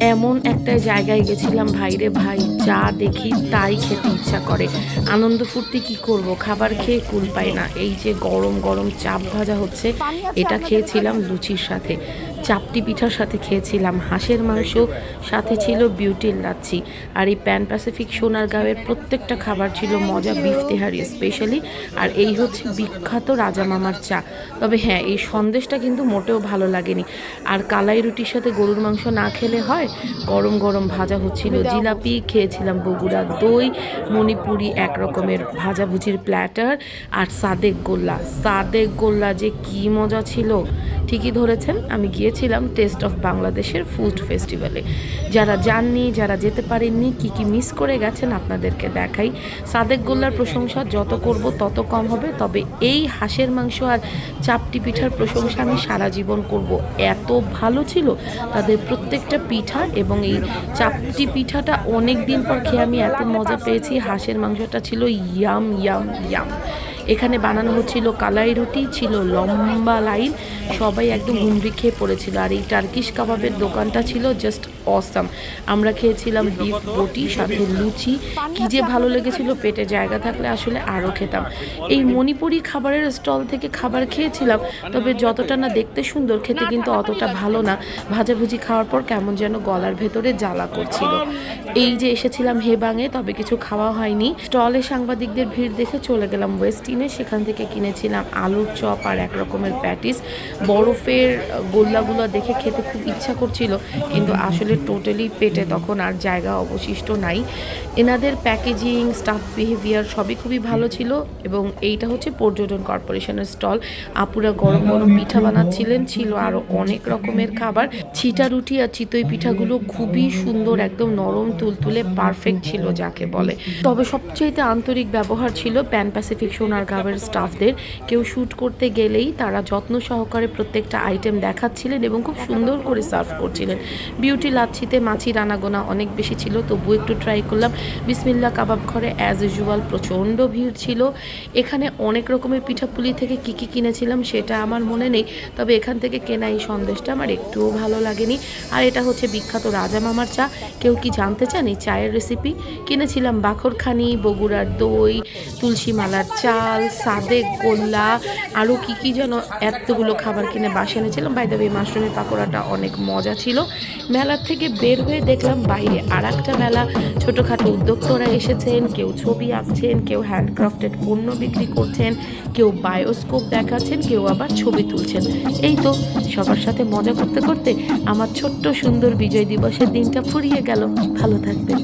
এমন একটা জায়গায় গেছিলাম ভাইরে ভাই যা দেখি তাই খেতে ইচ্ছা করে। আনন্দ ফুর্তি কি করব? খাবার খেয়ে কুল পাই না। এই যে গরম গরম চাপ ভাজা হচ্ছে এটা খেয়েছিলাম লুচির সাথে। চাপটি পিঠার সাথে খেয়েছিলাম। হাঁসের মাংস সাথে ছিল বিউটির লাচ্ছি। আর এই প্যান প্যাসিফিক সোনারগাঁওয়ের প্রত্যেকটা খাবার ছিল মজা বিফ তেহারি স্পেশালি আর এই হচ্ছে বিখ্যাত রাজা মামার চা। তবে হ্যাঁ এই সন্দেশটা কিন্তু মোটেও ভালো লাগেনি। আর কালাই রুটির সাথে গরুর মাংস না খেলে হয়? গরম গরম ভাজা হচ্ছিল। জিলাপি খেয়েছিলাম বগুড়া দই মণিপুরি এক রকমের ভাজাভুজির প্ল্যাটার আর সাদেক গোল্লা। সাদেক গোল্লা যে কি মজা ছিল। ঠিকই ধরেছেন, আমি গিয়েছিলাম টেস্ট অফ বাংলাদেশের ফুড ফেস্টিভ্যালে যারা যাননি, যারা যেতে পারেননি, কি কি মিস করে গেছেন আপনাদেরকে দেখাই। সাদেক গোল্লার প্রশংসা যত করব তত কম হবে, তবে এই হাঁসের মাংস আর চাপটি পিঠার প্রশংসা আমি সারা জীবন করব। এত ভালো ছিল তাদের প্রত্যেকটা পিঠা এবং এই চাপটি পিঠাটা অনেক দিন পর খেয়ে আমি এত মজা পেয়েছি, হাঁসের মাংসটা ছিল ইয়াম ইয়াম ইয়াম এখানে বানানো হচ্ছিল কালাই রুটি, ছিল লম্বা লাইন, সবাই একদম হুমড়ি খেয়ে পড়েছিল। আর এই টার্কিশ কাবাবের দোকানটা ছিল জাস্ট অসাম আমরা খেয়েছিলাম বিফ বটি, সাথে লুচি, কি যে ভালো লেগেছিল পেটে জায়গা থাকলে আসলে আরও খেতাম। এই মণিপুরি খাবারের স্টল থেকে খাবার খেয়েছিলাম, তবে যতটা না দেখতে সুন্দর, খেতে কিন্তু অতটা ভালো না। ভাজাভুজি খাওয়ার পর কেমন যেন গলার ভেতরে জ্বালা করছিল। এই যে এসেছিলাম হেবাঙে, তবে কিছু খাওয়া হয়নি। স্টলে সাংবাদিকদের ভিড় দেখে চলে গেলাম ওয়েস্টিনে সেখান থেকে কিনেছিলাম আলুর চপ আর এক রকমের প্যাটিস। বরফের গোল্লাগুলো দেখে খেতে খুব ইচ্ছা করছিল, কিন্তু আসলে টোটালি পেটে তখন আর জায়গা অবশিষ্ট নাই। এনাদের প্যাকেজিং স্টাফ বিহেভিয়ার সবই খুবই ভালো ছিল এবং এইটা হচ্ছে পর্যটন কর্পোরেশনের স্টল। আপুরা গরম গরম পিঠা বানাচ্ছিলেন, ছিল আরও অনেক রকমের খাবার। ছিটা রুটি আর চিতই পিঠাগুলো খুবই সুন্দর, একদম নরম, তুলতুলে পারফেক্ট ছিল যাকে বলে। তবে সবচেয়ে আন্তরিক ব্যবহার ছিল প্যান প্যাসিফিক সোনার গাবের স্টাফদের কেউ শ্যুট করতে গেলেই তারা যত্ন সহকারে প্রত্যেকটা আইটেম দেখাচ্ছিলেন এবং খুব সুন্দর করে সার্ভ করছিলেন। বিউটি লাচ্ছিতে মাছি রানাগোনা অনেক বেশি ছিল তবু একটু ট্রাই করলাম। বিসমিল্লা কাবাব ঘরে অ্যাজ ইউজুয়াল প্রচণ্ড ভিড় ছিল। এখানে অনেক রকমের পিঠাপুলি থেকে কি কি কিনেছিলাম সেটা আমার মনে নেই, তবে এখান থেকে কেনা এই সন্দেশটা আমার একটুও ভালো লাগেনি। আর এটা হচ্ছে বিখ্যাত রাজা মামার চা। কেউ কি জানতে চান এই চায়ের রেসিপি কিনেছিলাম বাখরখানি, বগুড়ার দই তুলসী মালার চাল সাদেক গোল্লা। আরও কি কি যেন এতগুলো খাবার কিনে বাসে এনেছিলাম। বাই দেবে মাশরুমের পাকোড়াটা অনেক মজা ছিল। মেলার থেকে বের হয়ে দেখলাম বাইরে আর একটা মেলা। ছোটোখাটো উদ্যোক্তরা এসেছেন, কেউ ছবি আঁকছেন, কেউ হ্যান্ডক্রাফটেড পণ্য বিক্রি করছেন, কেউ বায়োস্কোপ দেখাচ্ছেন, কেউ আবার ছবি তুলছেন। এই তো সবার সাথে মজা করতে করতে আমার ছোট্ট সুন্দর বিজয় দিবসের দিনটা ফুরিয়ে গেল। ভালো থাকবেন।